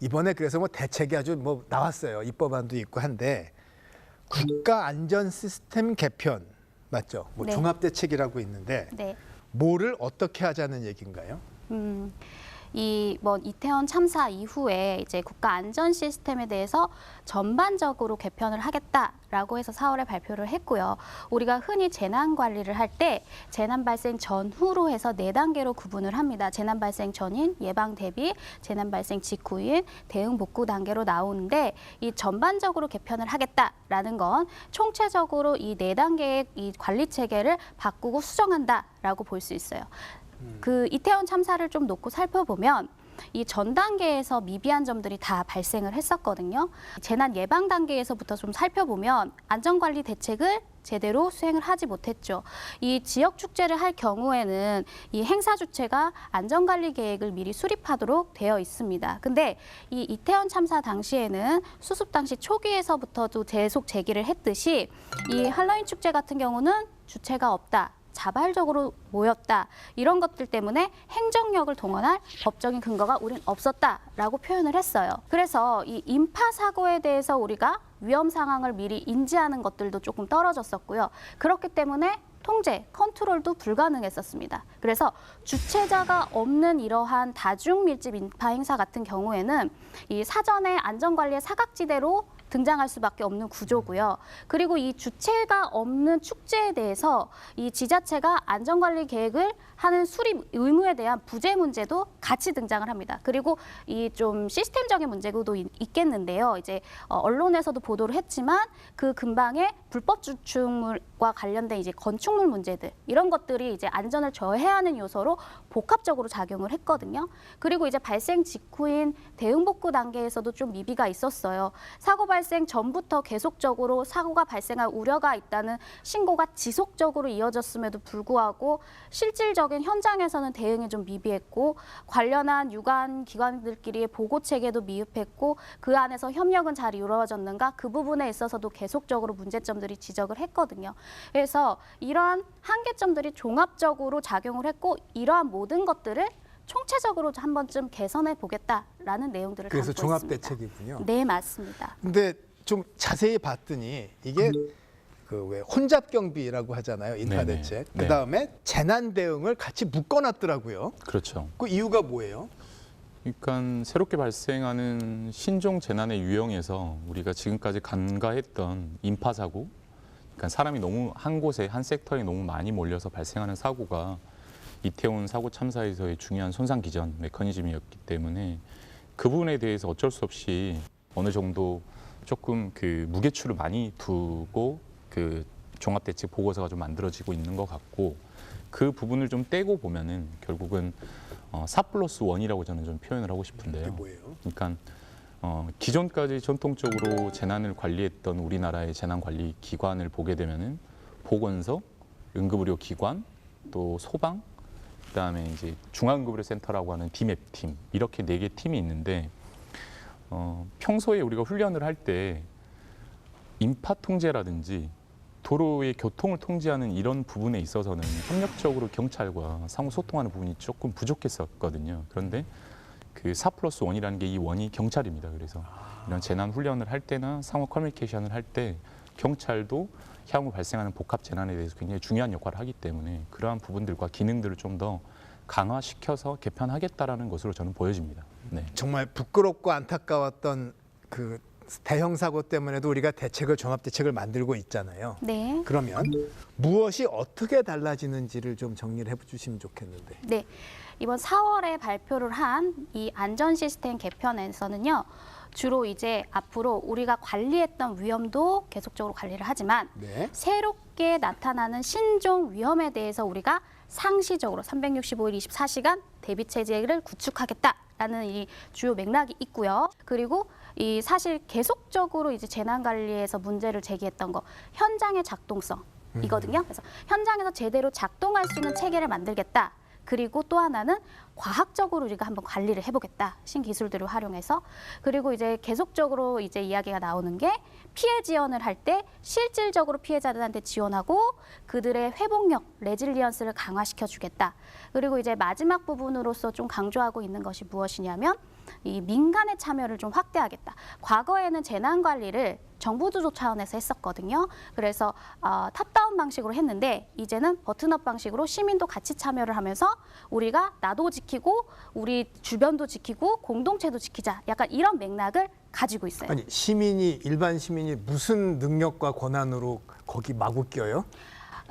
이번에 그래서 뭐 대책이 아주 뭐 나왔어요. 입법안도 있고 한데 국가 안전 시스템 개편 맞죠? 뭐 네. 종합 대책이라고 있는데 네. 뭐를 어떻게 하자는 얘기인가요? 음, 이 뭐 이태원 참사 이후에 이제 국가 안전 시스템에 대해서 전반적으로 개편을 하겠다라고 해서 4월에 발표를 했고요. 우리가 흔히 재난 관리를 할 때 재난 발생 전후로 해서 네 단계로 구분을 합니다. 재난 발생 전인, 예방 대비, 재난 발생 직후인, 대응 복구 단계로 나오는데 이 전반적으로 개편을 하겠다라는 건 총체적으로 이 네 단계의 이 관리 체계를 바꾸고 수정한다 라고 볼 수 있어요. 그 이태원 참사를 좀 놓고 살펴보면 이전 단계에서 미비한 점들이 다 발생을 했었거든요. 재난 예방 단계에서부터 좀 살펴보면 안전관리 대책을 제대로 수행을 하지 못했죠. 이 지역 축제를 할 경우에는 이 행사 주체가 안전관리 계획을 미리 수립하도록 되어 있습니다. 근데 이 이태원 참사 당시에는 수습 당시 초기에서부터도 계속 제기를 했듯이 이 할로윈 축제 같은 경우는 주체가 없다. 자발적으로 모였다 이런 것들 때문에 행정력을 동원할 법적인 근거가 우린 없었다라고 표현을 했어요. 그래서 이 인파 사고에 대해서 우리가 위험 상황을 미리 인지하는 것들도 조금 떨어졌었고요. 그렇기 때문에 통제, 컨트롤도 불가능했었습니다. 그래서 주체자가 없는 이러한 다중 밀집 인파 행사 같은 경우에는 이 사전에 안전관리의 사각지대로 등장할 수밖에 없는 구조고요. 그리고 이 주체가 없는 축제에 대해서 이 지자체가 안전관리 계획을 하는 수립 의무에 대한 부재 문제도 같이 등장을 합니다. 그리고 이 좀 시스템적인 문제도 있- 있겠는데요. 이제 어, 언론에서도 보도를 했지만 그 근방에 불법 주축물과 관련된 이제 건축물 문제들 이런 것들이 이제 안전을 저해하는 요소로 복합적으로 작용을 했거든요. 그리고 이제 발생 직후인 대응 복구 단계에서도 좀 미비가 있었어요. 사고 발생 전부터 계속적으로 사고가 발생할 우려가 있다는 신고가 지속적으로 이어졌음에도 불구하고 실질적 인 현장에서는 대응이 좀 미비했고 관련한 유관 기관들끼리의 보고 체계도 미흡했고 그 안에서 협력은 잘 이루어졌는가 그 부분에 있어서도 계속적으로 문제점들이 지적을 했거든요. 그래서 이러한 한계점들이 종합적으로 작용을 했고 이러한 모든 것들을 총체적으로 한 번쯤 개선해 보겠다라는 내용들을 그래서 담고 종합 있습니다. 대책이군요. 네 맞습니다. 근데 좀 자세히 봤더니 이게 그 왜 혼잡 경비라고 하잖아요. 인파 네네. 대책. 네. 그다음에 재난 대응을 같이 묶어 놨더라고요. 그렇죠. 그 이유가 뭐예요? 그러니까 새롭게 발생하는 신종 재난의 유형에서 우리가 지금까지 간과했던 인파 사고, 그러니까 사람이 너무 한 곳에 한 섹터에 너무 많이 몰려서 발생하는 사고가 이태원 사고 참사에서의 중요한 손상 기전 메커니즘이었기 때문에 그 부분에 대해서 어쩔 수 없이 어느 정도 조금 그 무게추를 많이 두고 그 종합대책 보고서가 좀 만들어지고 있는 것 같고 그 부분을 좀 떼고 보면은 결국은 어, 4 플러스 원이라고 저는 좀 표현을 하고 싶은데요. 그러니까 어, 기존까지 전통적으로 재난을 관리했던 우리나라의 재난 관리 기관을 보게 되면은 보건소, 응급의료 기관, 또 소방, 그다음에 이제 중앙응급의료센터라고 하는 DMAP 팀 이렇게 네 개 팀이 있는데 어, 평소에 우리가 훈련을 할 때 인파 통제라든지 도로의 교통을 통제하는 이런 부분에 있어서는 협력적으로 경찰과 상호 소통하는 부분이 조금 부족했었거든요. 그런데 그4 플러스 원이라는 게 이 원이 경찰입니다. 그래서 이런 재난 훈련을 할 때나 상호 커뮤니케이션을 할 때 경찰도 향후 발생하는 복합 재난에 대해서 굉장히 중요한 역할을 하기 때문에 그러한 부분들과 기능들을 좀 더 강화시켜서 개편하겠다라는 것으로 저는 보여집니다. 네. 정말 부끄럽고 안타까웠던 그 대형 사고 때문에도 우리가 대책을 종합 대책을 만들고 있잖아요. 네. 그러면 무엇이 어떻게 달라지는지를 좀 정리를 해 주시면 좋겠는데. 네. 이번 4월에 발표를 한 이 안전 시스템 개편에서는요. 주로 이제 앞으로 우리가 관리했던 위험도 계속적으로 관리를 하지만 네. 새롭게 나타나는 신종 위험에 대해서 우리가 상시적으로 365일 24시간 대비 체제를 구축하겠다 라는 이 주요 맥락이 있고요. 그리고 이 사실 계속적으로 이제 재난 관리에서 문제를 제기했던 거 현장의 작동성 이거든요. 그래서 현장에서 제대로 작동할 수 있는 체계를 만들겠다. 그리고 또 하나는 과학적으로 우리가 한번 관리를 해보겠다. 신기술들을 활용해서. 그리고 이제 계속적으로 이제 이야기가 나오는 게 피해 지원을 할 때 실질적으로 피해자들한테 지원하고 그들의 회복력 레질리언스를 강화시켜 주겠다. 그리고 이제 마지막 부분으로서 좀 강조하고 있는 것이 무엇이냐면 이 민간의 참여를 좀 확대하겠다. 과거에는 재난 관리를 정부 주도 차원에서 했었거든요. 그래서 어, 탑다운 방식으로 했는데 이제는 버튼업 방식으로 시민도 같이 참여를 하면서 우리가 나도 지키고 우리 주변도 지키고 공동체도 지키자. 약간 이런 맥락을 가지고 있어요. 아니 시민이 일반 시민이 무슨 능력과 권한으로 거기 마구 껴요?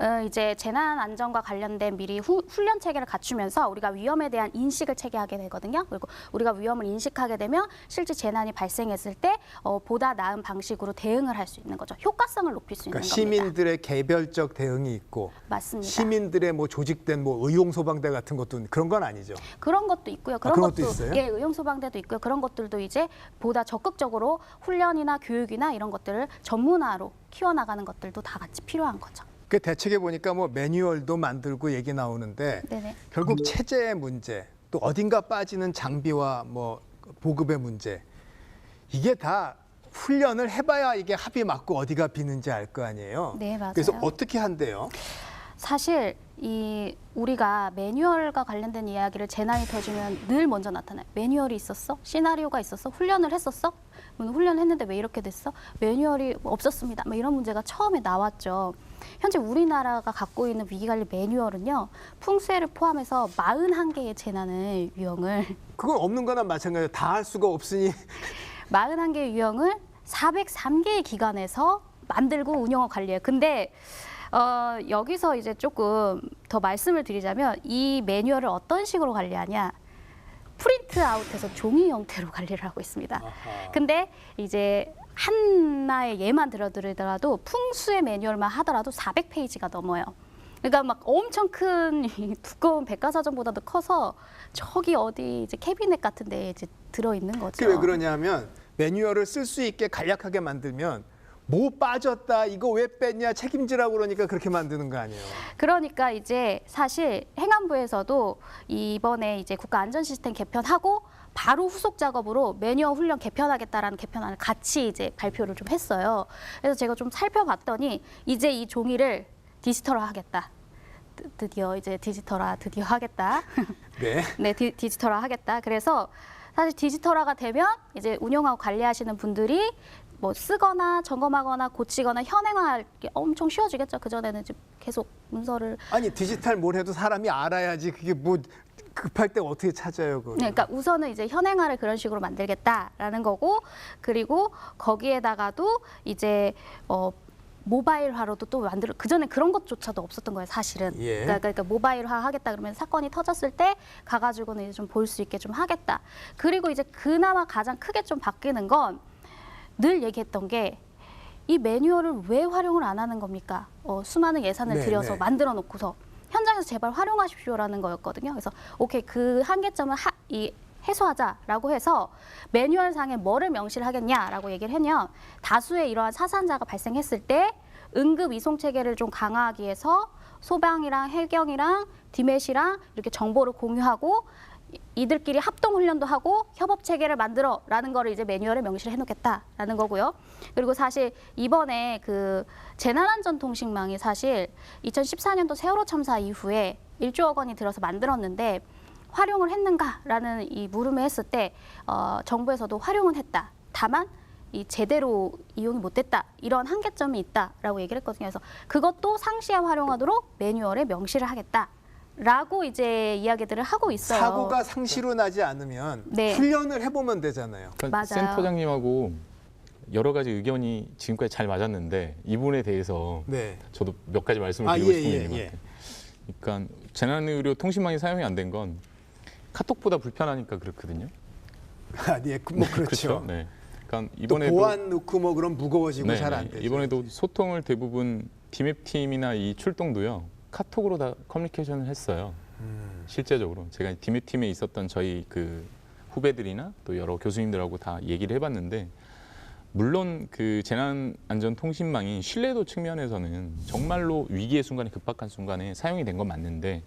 어, 이제 재난 안전과 관련된 미리 후, 훈련 체계를 갖추면서 우리가 위험에 대한 인식을 체계하게 되거든요. 그리고 우리가 위험을 인식하게 되면 실제 재난이 발생했을 때 어, 보다 나은 방식으로 대응을 할 수 있는 거죠. 효과성을 높일 수 있는 그러니까 겁니다. 시민들의 개별적 대응이 있고 맞습니다. 시민들의 뭐 조직된 뭐 의용 소방대 같은 것도 그런 건 아니죠. 그런 것도 있고요. 그런, 그런 것도 것도, 있어요? 예, 의용 소방대도 있고요. 그런 것들도 이제 보다 적극적으로 훈련이나 교육이나 이런 것들을 전문화로 키워나가는 것들도 다 같이 필요한 거죠. 그 대책에 보니까 뭐 매뉴얼도 만들고 얘기 나오는데 네네. 결국 체제의 문제 또 어딘가 빠지는 장비와 뭐 보급의 문제 이게 다 훈련을 해봐야 이게 합이 맞고 어디가 비는지 알 거 아니에요. 네, 맞아요. 그래서 어떻게 한대요? 사실 이 우리가 매뉴얼과 관련된 이야기를 재난이 터지면 늘 먼저 나타나요. 매뉴얼이 있었어? 시나리오가 있었어? 훈련을 했었어? 그럼 훈련했는데 왜 이렇게 됐어? 매뉴얼이 없었습니다. 뭐 이런 문제가 처음에 나왔죠. 현재 우리나라가 갖고 있는 위기관리 매뉴얼은요. 풍수해를 포함해서 41개의 재난을 유형을 그건 없는 거나 마찬가지예요. 다 할 수가 없으니 41개의 유형을 403개의 기관에서 만들고 운영하고 관리해요. 근데 어, 여기서 이제 조금 더 말씀을 드리자면 이 매뉴얼을 어떤 식으로 관리하냐? 프린트 아웃해서 종이 형태로 관리를 하고 있습니다. 근데 이제 하나의 예만 들어드리더라도 풍수의 매뉴얼만 하더라도 400페이지가 넘어요. 그러니까 막 엄청 큰이 두꺼운 백과사전보다도 커서 저기 어디 이제 캐비넷 같은 데 이제 들어 있는 거죠. 그게 왜 그러냐면 매뉴얼을 쓸 수 있게 간략하게 만들면 뭐 빠졌다 이거 왜 뺐냐 책임지라고 그러니까 그렇게 만드는 거 아니에요. 그러니까 이제 사실 행안부에서도 이번에 이제 국가 안전 시스템 개편하고 바로 후속 작업으로 매뉴얼 훈련 개편하겠다라는 개편안을 같이 이제 발표를 좀 했어요. 그래서 제가 좀 살펴봤더니 이제 이 종이를 디지털화 하겠다. 드- 드디어 이제 디지털화 드디어 하겠다. 네. 네, 디, 디지털화 하겠다. 그래서 사실 디지털화가 되면 이제 운영하고 관리하시는 분들이 뭐 쓰거나 점검하거나 고치거나 현행화할 게 엄청 쉬워지겠죠. 그 전에는 계속 문서를 아니 디지털 뭘 해도 사람이 알아야지 그게 뭐 급할 때 어떻게 찾아요 그거. 네, 그러니까 우선은 이제 현행화를 그런 식으로 만들겠다라는 거고 그리고 거기에다가도 이제 어 모바일화로도 또 만들어 그 전에 그런 것조차도 없었던 거예요 사실은 예. 그러니까, 그러니까 모바일화 하겠다 그러면 사건이 터졌을 때 가가지고는 이제 좀 볼 수 있게 좀 하겠다 그리고 이제 그나마 가장 크게 좀 바뀌는 건 늘 얘기했던 게 이 매뉴얼을 왜 활용을 안 하는 겁니까? 어, 수많은 예산을 네, 들여서 네. 만들어 놓고서 현장에서 제발 활용하십시오라는 거였거든요. 그래서 오케이 그 한계점을 하, 이 해소하자라고 해서 매뉴얼상에 뭐를 명시를 하겠냐라고 얘기를 했냐 다수의 이러한 사산자가 발생했을 때 응급 이송 체계를 좀 강화하기 위해서 소방이랑 해경이랑 디멧이랑 이렇게 정보를 공유하고 이- 이들끼리 합동 훈련도 하고 협업 체계를 만들어라는 거를 이제 매뉴얼에 명시를 해놓겠다라는 거고요. 그리고 사실 이번에 그 재난안전 통신망이 사실 2014년도 세월호 참사 이후에 1조억 원이 들어서 만들었는데 활용을 했는가라는 이 물음을 했을 때 어, 정부에서도 활용은 했다. 다만 이 제대로 이용이 못됐다 이런 한계점이 있다라고 얘기를 했거든요. 그래서 그것도 상시에 활용하도록 매뉴얼에 명시를 하겠다 라고 이제 이야기들을 하고 있어요. 사고가 상시로 나지 않으면 네. 훈련을 해보면 되잖아요. 그러니까 맞아요. 센터장님하고 여러 가지 의견이 지금까지 잘 맞았는데 이 부분에 대해서 네. 저도 몇 가지 말씀을 아, 드리고 예, 싶은 게 예, 있는 것 예. 같아요. 그러니까 재난의료 통신망이 사용이 안 된 건 카톡보다 불편하니까 그렇거든요. 아, 네, 그- 뭐 그렇죠. 네. 그러니까 또 이번에도 보안 넣고 뭐 그럼 무거워지고 네, 잘 네. 되죠. 이번에도 소통을 대부분 디맵 팀이나 이 출동도요 카톡으로 다 커뮤니케이션을 했어요. 음. 실제적으로 제가 디맵 팀에 있었던 저희 그 후배들이나 또 여러 교수님들하고 다 얘기를 해봤는데 물론 그 재난안전통신망이 신뢰도 측면에서는 정말로 위기의 순간에 급박한 순간에 사용이 된 건 맞는데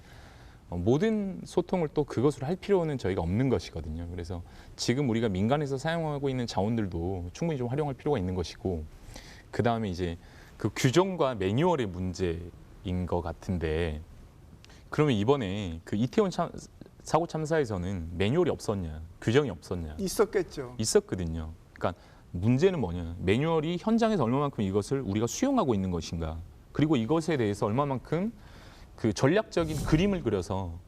어, 모든 소통을 또 그것으로 할 필요는 저희가 없는 것이거든요. 그래서 지금 우리가 민간에서 사용하고 있는 자원들도 충분히 좀 활용할 필요가 있는 것이고 그 다음에 이제 그 규정과 매뉴얼의 문제 인것 같은데 그러면 이번에 그 이태원 참, 사고 참사에서는 매뉴얼이 없었냐, 규정이 없었냐 있었겠죠. 있었거든요. 그러니까 문제는 뭐냐, 매뉴얼이 현장에서 얼마만큼 이것을 우리가 수용하고 있는 것인가, 그리고 이것에 대해서 얼마만큼 그 전략적인 그림을 그려서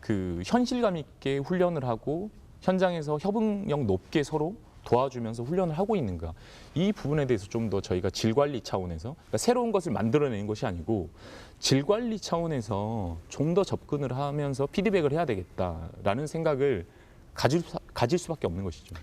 그 현실감 있게 훈련을 하고 현장에서 협응력 높게 서로 도와주면서 훈련을 하고 있는가 이 부분에 대해서 좀 더 저희가 질 관리 차원에서 그러니까 새로운 것을 만들어내는 것이 아니고 질 관리 차원에서 좀 더 접근을 하면서 피드백을 해야 되겠다라는 생각을 가질, 수- 가질 수밖에 없는 것이죠.